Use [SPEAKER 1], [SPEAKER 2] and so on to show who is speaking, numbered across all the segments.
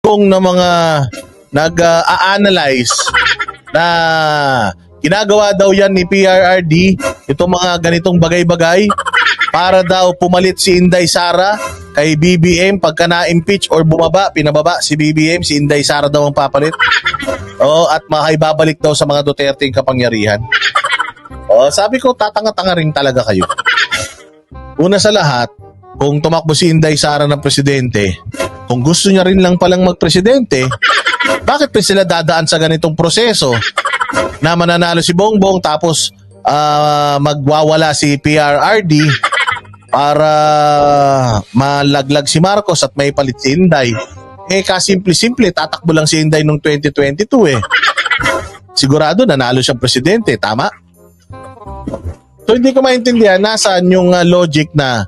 [SPEAKER 1] kung na mga nag-a-analyze na ginagawa daw yan ni PRRD itong mga ganitong bagay-bagay para daw pumalit si Inday Sara kay BBM pagka na-impeach or bumaba, pinababa si BBM, si Inday Sara daw ang papalit. Oo, at makaibabalik daw sa mga Duterte yung kapangyarihan. Oo, sabi ko, tatanga-tanga rin talaga kayo. Una sa lahat, kung tumakbo si Inday Sara ng presidente, kung gusto niya rin lang palang magpresidente, bakit pa sila dadaan sa ganitong proseso na mananalo si Bongbong tapos ah, magwawala si PRRD para malaglag si Marcos at may palit si Inday. Eh kasimple-simple, tatakbo lang si Inday noong 2022 eh. Sigurado nanalo siyang presidente, tama? So hindi ko maintindihan nasaan yung ah, logic na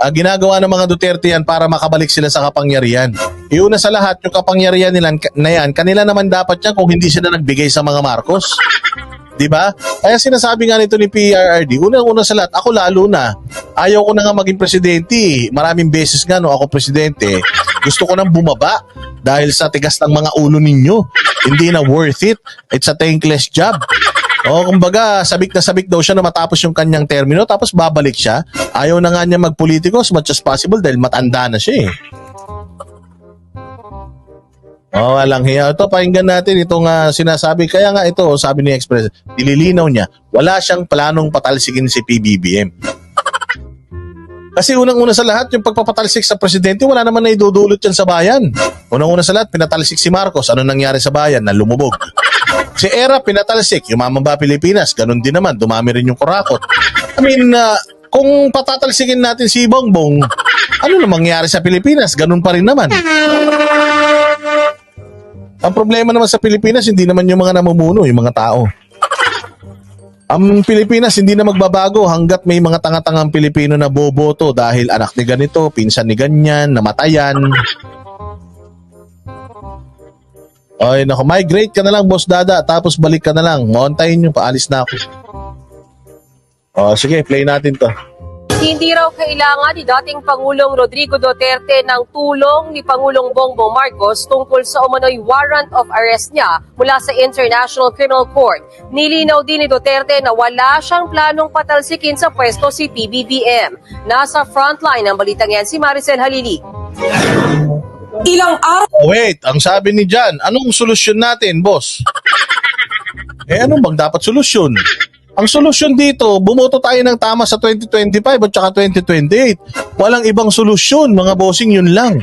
[SPEAKER 1] ah, ginagawa ng mga Duterte yan para makabalik sila sa kapangyarihan. Iuna sa lahat, yung kapangyarihan nila na yan, kanila naman dapat yan kung hindi sila nagbigay sa mga Marcos. Di ba? Kaya sinasabi nga nito ni PRRD, unang-una sa lahat, ako lalo na, ayaw ko na nga maging presidente. Maraming beses nga no ako presidente, gusto ko nang bumaba dahil sa tigas ng mga ulo ninyo. Hindi na worth it. It's a thankless job. O kumbaga, sabik na sabik daw siya na matapos yung kanyang termino tapos babalik siya. Ayaw na nga niya magpolitiko as much as possible dahil matanda na siya eh. Oh, walang hiya. Ito, pakinggan natin itong ah, sinasabi. Kaya nga ito, sabi ni Express, nililinaw niya, wala siyang planong patalsikin si PBBM. Kasi unang-una sa lahat, yung pagpapatalsik sa presidente, wala naman na idudulot yan sa bayan. Unang-una sa lahat, pinatalsik si Marcos. Ano nangyari sa bayan? Na lumubog. Si Era, pinatalsik. Yung Mamamba Pilipinas, ganun din naman. Dumami rin yung kurakot. I mean, ah, kung patatalsikin natin si Bongbong, ano na mangyari sa Pilipinas? Ganun pa rin naman. Ang problema naman sa Pilipinas, hindi naman yung mga namumuno, yung mga tao. Ang Pilipinas hindi na magbabago hanggat may mga tanga-tangang Pilipino na boboto dahil anak ni ganito, pinsan ni ganyan, namatayan. Ay, nako, migrate ka na lang, boss dada, tapos balik ka na lang. Mauntayin nyo, paalis na ako. Oh, sige, play natin to.
[SPEAKER 2] Hindi raw kailangan ni dating Pangulong Rodrigo Duterte ng tulong ni Pangulong Bongbong Marcos tungkol sa umano'y warrant of arrest niya mula sa International Criminal Court. Nilinaw din ni Duterte na wala siyang planong patalsikin sa pwesto si PBBM. Nasa frontline ng balitang yan si Maricel Halili.
[SPEAKER 3] Ilang araw
[SPEAKER 1] wait, ang sabi ni Jan, anong solusyon natin, boss? eh, ano bang dapat solusyon? Ang solusyon dito, bumoto tayo ng tama sa 2025 at saka 2028. Walang ibang solusyon, mga bossing, yun lang.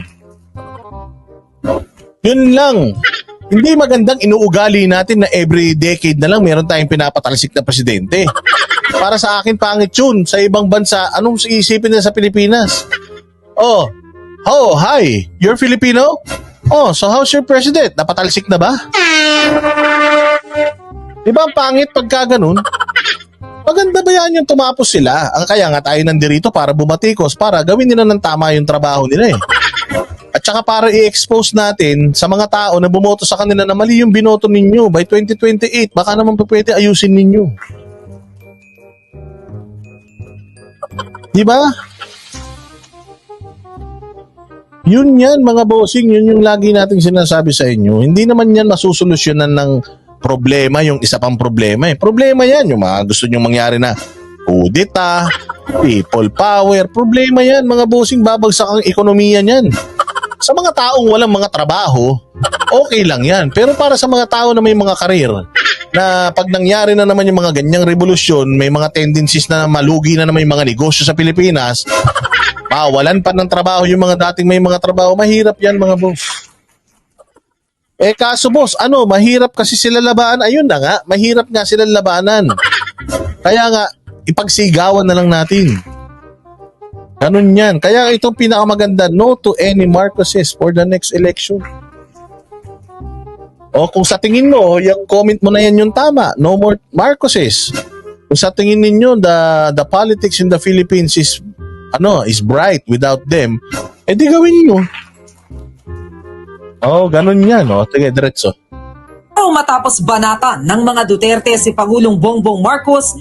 [SPEAKER 1] Yun lang. Hindi magandang inuugali natin na every decade na lang meron tayong pinapatalsik na presidente. Para sa akin, pangit yun. Sa ibang bansa, anong iisipin nila sa Pilipinas? Oh, oh, hi, you're Filipino? Oh, so how's your president? Napatalsik na ba? Di ba ang pangit pagka ganun? Maganda ba yan yung tumapos sila? Ang kaya nga tayo nandirito para bumatikos, para gawin nila ng tama yung trabaho nila eh. At saka para i-expose natin sa mga tao na bumoto sa kanila na mali yung binoto ninyo by 2028, baka naman pa pwede ayusin ninyo. Di ba? Yun yan mga bossing, yun yung lagi nating sinasabi sa inyo. Hindi naman yan masusolusyonan ng problema, yung isa pang problema eh. Problema yan, yung mga gusto nyong mangyari na kudita, people power, problema yan mga bossing, babagsak ang ekonomiya niyan. Sa mga taong walang mga trabaho, okay lang yan. Pero para sa mga tao na may mga karir, na pag nangyari na naman yung mga ganyang revolusyon, may mga tendencies na malugi na naman yung mga negosyo sa Pilipinas, mawalan pa ng trabaho yung mga dating may mga trabaho, mahirap yan mga boss. Eh kaso boss, ano, mahirap kasi sila labanan. Ayun na nga, mahirap nga sila labanan. Kaya nga, ipagsigawan na lang natin. Ganun yan. Kaya itong pinakamaganda, no to any Marcoses for the next election. O kung sa tingin mo, yung comment mo na yan yung tama, no more Marcoses. Kung sa tingin ninyo, the, the politics in the Philippines is ano, is bright without them, eh di gawin nyo. Oh, ganun yan. Oh. Sige, diretso.
[SPEAKER 3] matapos banatan ng mga Duterte si Pangulong Bongbong Marcos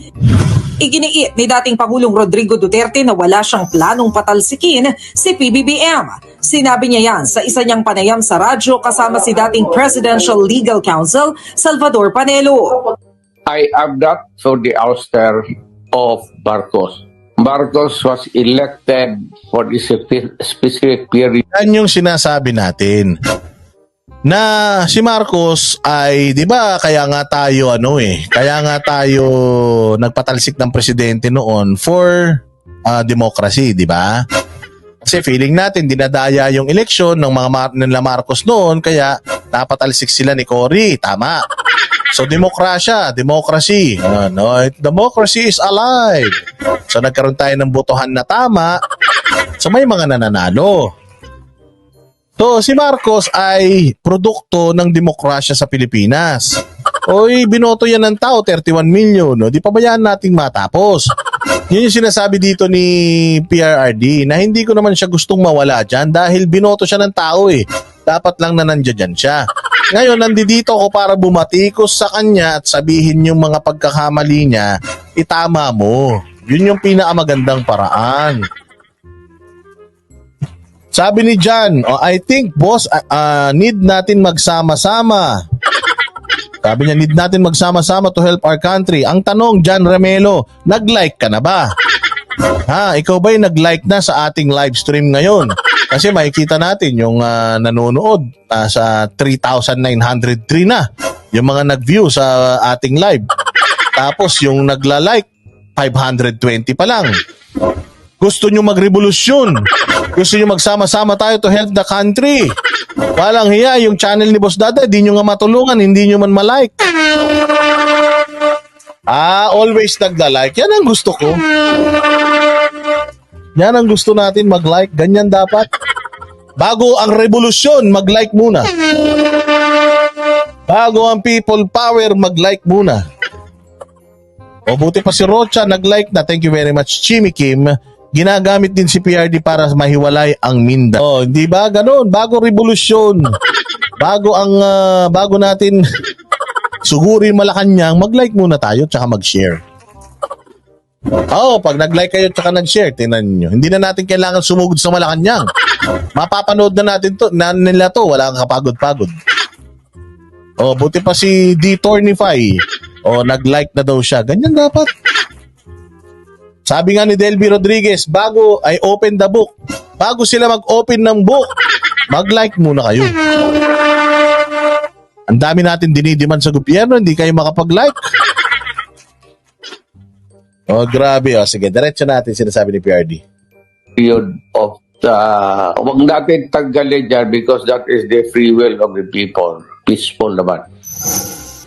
[SPEAKER 3] Iginiit ni dating Pangulong Rodrigo Duterte na wala siyang planong patalsikin si PBBM. Sinabi niya yan sa isa niyang panayam sa radyo kasama si dating Presidential Legal Counsel Salvador Panelo.
[SPEAKER 4] I am not for the ouster of Marcos. Marcos was elected for this spe- specific period.
[SPEAKER 1] Yan yung sinasabi natin. Na si Marcos ay, 'di ba, kaya nga tayo ano eh, kaya nga tayo nagpatalsik ng presidente noon for ah, democracy, 'di ba? Kasi feeling natin dinadaya yung eleksyon ng mga Mar- nila Marcos noon kaya napatalsik sila ni Cory, tama. So demokrasya, democracy. Ano, democracy is alive. So nagkaroon tayo ng botohan na tama. So may mga nananalo. So, si Marcos ay produkto ng demokrasya sa Pilipinas. Oy, binoto yan ng tao, 31 million. No? Di pabayaan nating matapos. Yun yung sinasabi dito ni PRRD na hindi ko naman siya gustong mawala dyan dahil binoto siya ng tao eh. Dapat lang na nandiyan dyan siya. Ngayon, nandito ako para bumatikos sa kanya at sabihin yung mga pagkakamali niya, itama mo. Yun yung pinakamagandang paraan. Sabi ni John, oh, I think boss, uh, need natin magsama-sama. Sabi niya, need natin magsama-sama to help our country. Ang tanong, John Remelo, nag-like ka na ba? Ha, ikaw ba'y nag-like na sa ating live stream ngayon? Kasi makikita natin yung ah, nanonood ah, sa 3,903 na. Yung mga nag-view sa ating live. Tapos yung nagla-like, 520 pa lang. Gusto nyo magrevolusyon. Gusto nyo magsama-sama tayo to help the country. Walang hiya, yung channel ni Boss Dada, di nyo nga matulungan, hindi nyo man malike. Ah, always nagda-like. Yan ang gusto ko. Yan ang gusto natin mag-like. Ganyan dapat. Bago ang revolusyon, mag-like muna. Bago ang people power, mag-like muna. O buti pa si Rocha, nag-like na. Thank you very much, Chimmy Kim. Ginagamit din si PRD para mahiwalay ang Minda. Oh, di ba ganoon? Bago revolusyon. Bago ang ah, bago natin sugurin Malacanang, mag-like muna tayo tsaka mag-share. Oo, pag nag-like kayo tsaka nag-share, tingnan niyo. Hindi na natin kailangan sumugod sa Malacanang. Mapapanood na natin to, na nila to, wala kang kapagod-pagod. Oh, buti pa si D Tornify. Oh, nag-like na daw siya. Ganyan dapat. Sabi nga ni Delby Rodriguez, bago ay open the book. Bago sila mag-open ng book, mag-like muna kayo. Ang dami natin dinidiman sa gobyerno, hindi kayo makapag-like. Oh, grabe. Oh. Sige, diretso natin sinasabi ni PRD.
[SPEAKER 4] period of the, huwag natin tanggalin dyan because that is the free will of the people. Peaceful naman.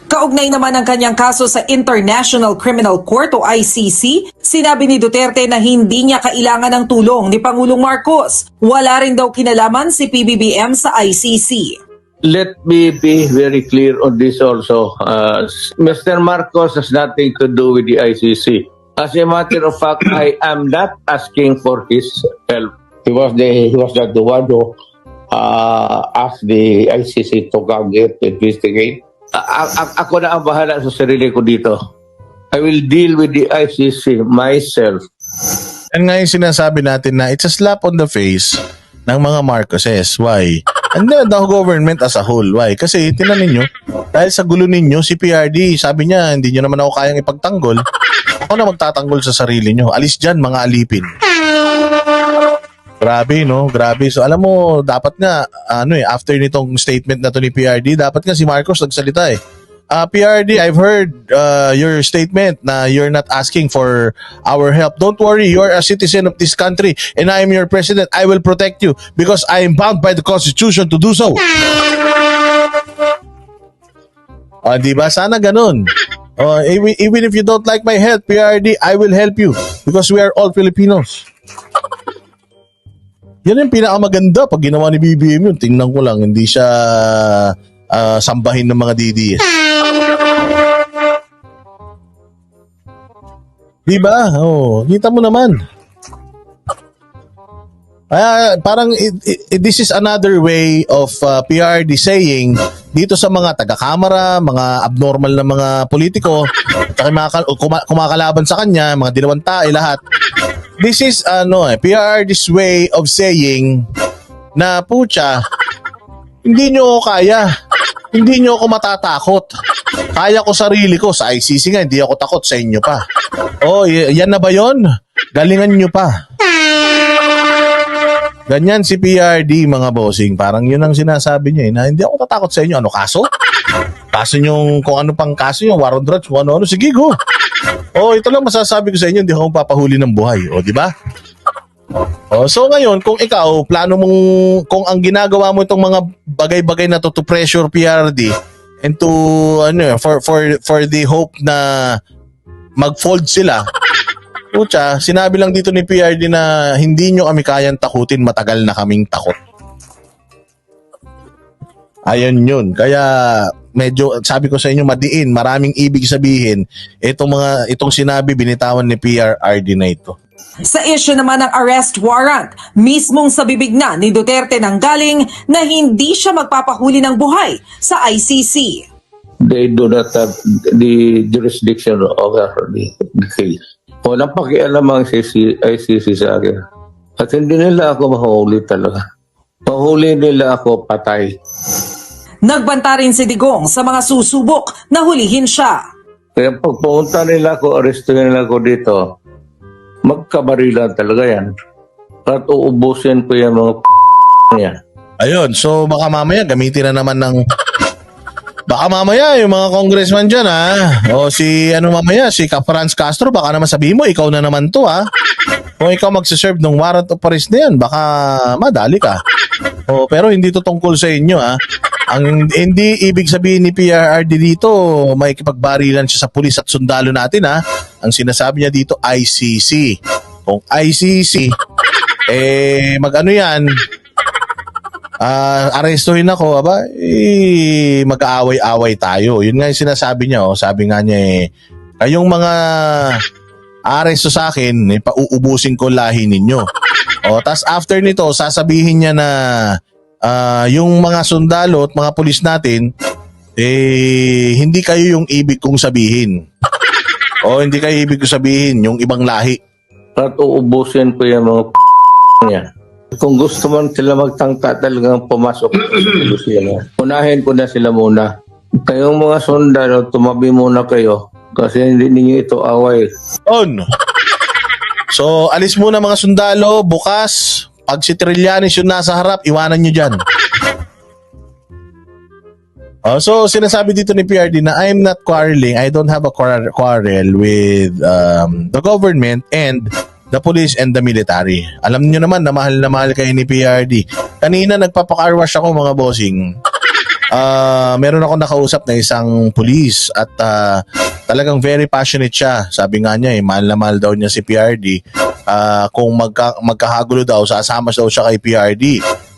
[SPEAKER 3] Kaugnay naman ang kanyang kaso sa International Criminal Court o ICC, sinabi ni Duterte na hindi niya kailangan ng tulong ni Pangulong Marcos. Wala rin daw kinalaman si PBBM sa ICC.
[SPEAKER 4] Let me be very clear on this also. Uh, Mr. Marcos has nothing to do with the ICC. As a matter of fact, I am not asking for his help. He was the he was not the one who uh, asked the ICC to come here to investigate. A- a- ako na ang bahala sa sarili ko dito. I will deal with the ICC myself.
[SPEAKER 1] Yan nga yung sinasabi natin na it's a slap on the face ng mga Marcoses. Why? And then the government as a whole. Why? Kasi tinan ninyo, dahil sa gulo ninyo, si PRD, sabi niya, hindi nyo naman ako kayang ipagtanggol. Ako na magtatanggol sa sarili nyo. Alis dyan, mga alipin. Grabe, no? Grabe. So, alam mo, dapat nga, ano eh, after nitong statement na to ni PRD, dapat nga si Marcos nagsalita eh. Uh, PRD, I've heard uh, your statement na you're not asking for our help. Don't worry, you're a citizen of this country and I am your president. I will protect you because I am bound by the Constitution to do so. Ah, di ba? Sana ganun. Oh, even, even if you don't like my help, PRD, I will help you because we are all Filipinos. Yan yung pinakamaganda pag ginawa ni BBM yun. Tingnan ko lang, hindi siya ah, sambahin ng mga DDS. Di ba? Oh, kita mo naman. Kaya parang it- it- this is another way of uh, PRD saying dito sa mga taga-kamara, mga abnormal na mga politiko, at mga kuma- kumakalaban sa kanya, mga dilawang tae, lahat. This is, ano eh, PR this way of saying na, pucha, hindi nyo ako kaya. Hindi nyo ako matatakot. Kaya ko sarili ko. Sa ICC nga, hindi ako takot sa inyo pa. Oh, yan na ba yon? Galingan nyo pa. Ganyan si PRD mga bossing. Parang yun ang sinasabi niya eh, na hindi ako tatakot sa inyo. Ano kaso? Kaso yung kung ano pang kaso yung war on drugs, kung ano-ano. Sige, go. Oh, ito lang masasabi ko sa inyo, hindi ako papahuli ng buhay. O, di ba? Oh, so ngayon, kung ikaw, plano mong, kung ang ginagawa mo itong mga bagay-bagay na to to pressure PRD and to, ano, for, for, for the hope na mag-fold sila, Pucha, sinabi lang dito ni PRD na hindi nyo kami kayang takutin, matagal na kaming takot. Ayun yun. Kaya medyo sabi ko sa inyo madiin, maraming ibig sabihin itong mga itong sinabi binitawan ni PRRD na ito.
[SPEAKER 3] Sa issue naman ng arrest warrant, mismong sa bibig na ni Duterte nang galing na hindi siya magpapahuli ng buhay sa ICC.
[SPEAKER 4] They do not have the jurisdiction over the, the case. Walang pakialam ang ICC, sa akin. At hindi nila ako mahuli talaga. Mahuli nila ako patay.
[SPEAKER 3] Nagbanta rin si Digong sa mga susubok na hulihin siya.
[SPEAKER 4] Kaya pag pumunta nila ako, arestuhin nila ako dito, magkabarilan talaga yan. At uubusin ko yung mga yan.
[SPEAKER 1] Ayun, so baka mamaya gamitin na naman ng Baka mamaya yung mga congressman dyan ha. O si ano mamaya, si Franz Castro, baka naman sabihin mo, ikaw na naman to ha. Kung ikaw magsaserve ng warrant of arrest na yan, baka madali ka. O, pero hindi to tungkol sa inyo ha. Ang hindi ibig sabihin ni PRRD dito, may kipagbarilan siya sa pulis at sundalo natin ha. Ang sinasabi niya dito, ICC. Kung ICC, eh mag-ano yan, ah arestuhin ako, aba, eh, mag-aaway-away tayo. Yun nga yung sinasabi niya, oh. sabi nga niya eh, kayong mga aresto sa akin, eh, pauubusin ko lahi ninyo. O, tas after nito, sasabihin niya na ah, yung mga sundalo at mga pulis natin, eh, hindi kayo yung ibig kong sabihin. O, hindi kayo ibig kong sabihin, yung ibang lahi.
[SPEAKER 4] At uubusin ko yung mga yan. Kung gusto man sila magtangka talagang pumasok, sila. Unahin ko na sila muna. Kayong mga sundalo, tumabi muna kayo. Kasi hindi ninyo ito away.
[SPEAKER 1] On. So, alis muna mga sundalo, bukas. Pag si Trillanes yung nasa harap, iwanan nyo dyan. Oh, so, sinasabi dito ni PRD na I'm not quarreling. I don't have a quar- quarrel with um, the government and the police and the military. Alam niyo naman na mahal na mahal kayo ni PRD. Kanina nagpapakarwash ako mga bossing. Ah, meron ako nakausap na isang police at ah, talagang very passionate siya. Sabi nga niya eh, mahal na mahal daw niya si PRD. Ah, kung magka, magkahagulo daw, sasama daw siya kay PRD.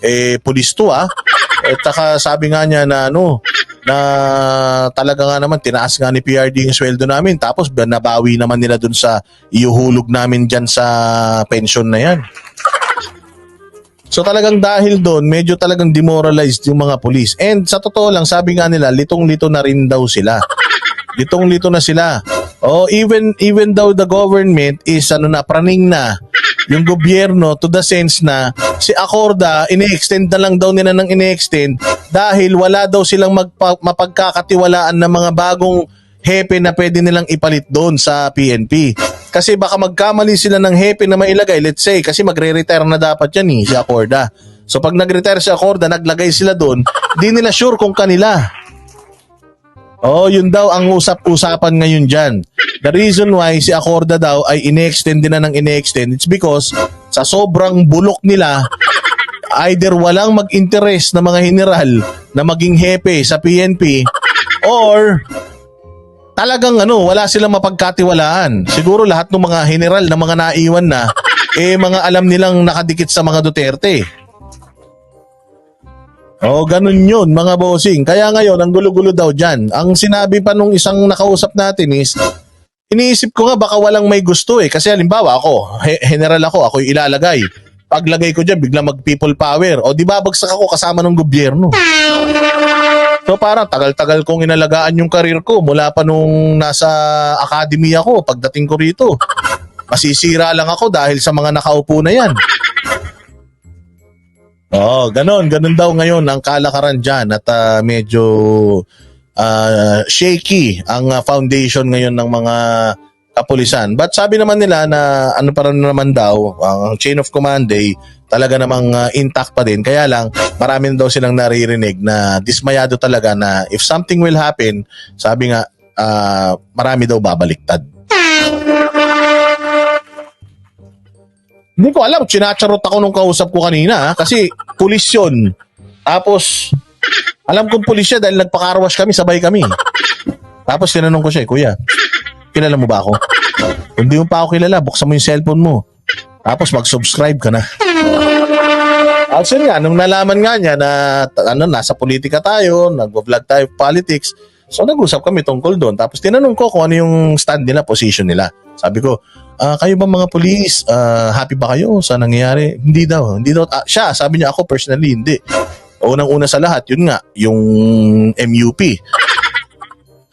[SPEAKER 1] Eh, police to ah. At saka sabi nga niya na ano, na talaga nga naman tinaas nga ni PRD yung sweldo namin tapos nabawi naman nila dun sa iuhulog namin dyan sa pension na yan. So talagang dahil doon, medyo talagang demoralized yung mga police. And sa totoo lang, sabi nga nila, litong-lito na rin daw sila. Litong-lito na sila. Oh, even even though the government is ano na praning na yung gobyerno to the sense na si Acorda ini-extend na lang daw nila ng ini-extend dahil wala daw silang magpa- mapagkakatiwalaan ng mga bagong hepe na pwede nilang ipalit doon sa PNP. Kasi baka magkamali sila ng hepe na mailagay, let's say, kasi magre-retire na dapat yan eh, si Acorda. So pag nag-retire si Acorda, naglagay sila doon, di nila sure kung kanila. Oh, yun daw ang usap-usapan ngayon dyan. The reason why si Acorda daw ay ine-extend din na ng ine-extend, it's because sa sobrang bulok nila, either walang mag-interest na mga general na maging hepe sa PNP or talagang ano, wala silang mapagkatiwalaan. Siguro lahat ng mga general na mga naiwan na, eh mga alam nilang nakadikit sa mga Duterte. Oh, ganun yun, mga bossing. Kaya ngayon, ang gulo-gulo daw dyan. Ang sinabi pa nung isang nakausap natin is, iniisip ko nga baka walang may gusto eh. Kasi halimbawa ako, general ako, ako ilalagay. Paglagay ko dyan, bigla mag people power. O di ba bagsak ako kasama ng gobyerno? So parang tagal-tagal kong inalagaan yung karir ko mula pa nung nasa academy ako pagdating ko rito. Masisira lang ako dahil sa mga nakaupo na yan. Oo, ganon. Ganon daw ngayon ang kalakaran dyan at ah, medyo ah, shaky ang ah, foundation ngayon ng mga kapulisan. But sabi naman nila na ano pa rin naman daw, ang chain of command ay talaga namang ah, intact pa din. Kaya lang, marami na daw silang naririnig na dismayado talaga na if something will happen, sabi nga, ah, marami daw babaliktad. Hindi ko alam, chinacharot ako nung kausap ko kanina kasi pulis yun. Tapos, alam kong pulis siya dahil nagpakarwash kami, sabay kami. Tapos tinanong ko siya, eh, Kuya, kilala mo ba ako? Kung di mo pa ako kilala, buksan mo yung cellphone mo. Tapos mag-subscribe ka na. Actually nga, nung nalaman nga niya na ano, nasa politika tayo, nag-vlog tayo politics, so nag-usap kami tungkol doon. Tapos tinanong ko kung ano yung stand nila, position nila. Sabi ko, ah, kayo ba mga police, ah, happy ba kayo sa nangyayari? Hindi daw. Hindi daw. Ah, siya, sabi niya ako personally, hindi. Unang-una sa lahat, yun nga, yung MUP.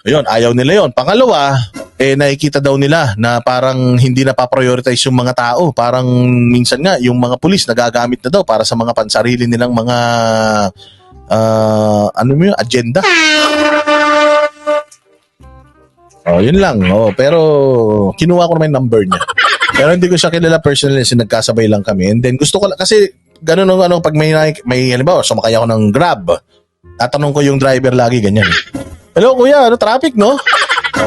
[SPEAKER 1] Ayun, ayaw nila yon. Pangalawa, eh nakikita daw nila na parang hindi na pa-prioritize yung mga tao. Parang minsan nga, yung mga pulis nagagamit na daw para sa mga pansarili nilang mga ah, ano mo yun, agenda. Oh, yun lang. Oh, pero kinuha ko naman yung number niya. Pero hindi ko siya kilala personally kasi nagkasabay lang kami. And then gusto ko lang, kasi ganun ang ano, pag may, may halimbawa, sumakay ako ng grab, tatanong ko yung driver lagi, ganyan. Hello kuya, ano traffic no?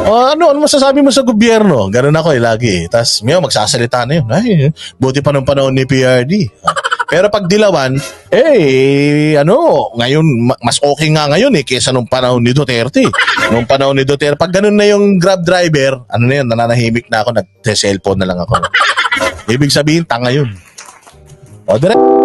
[SPEAKER 1] O ano, ano masasabi mo sa gobyerno? Ganun ako eh, lagi eh. Tapos, may magsasalita na yun. Ay, buti pa nung panahon ni PRD. Pero pag dilawan, eh, ano, ngayon, ma- mas okay nga ngayon eh, kesa nung panahon ni Duterte. Nung panahon ni Duterte, pag ganun na yung grab driver, ano na yun, nananahimik na ako, nag-cellphone na lang ako. Ibig sabihin, tanga yun. O, dire-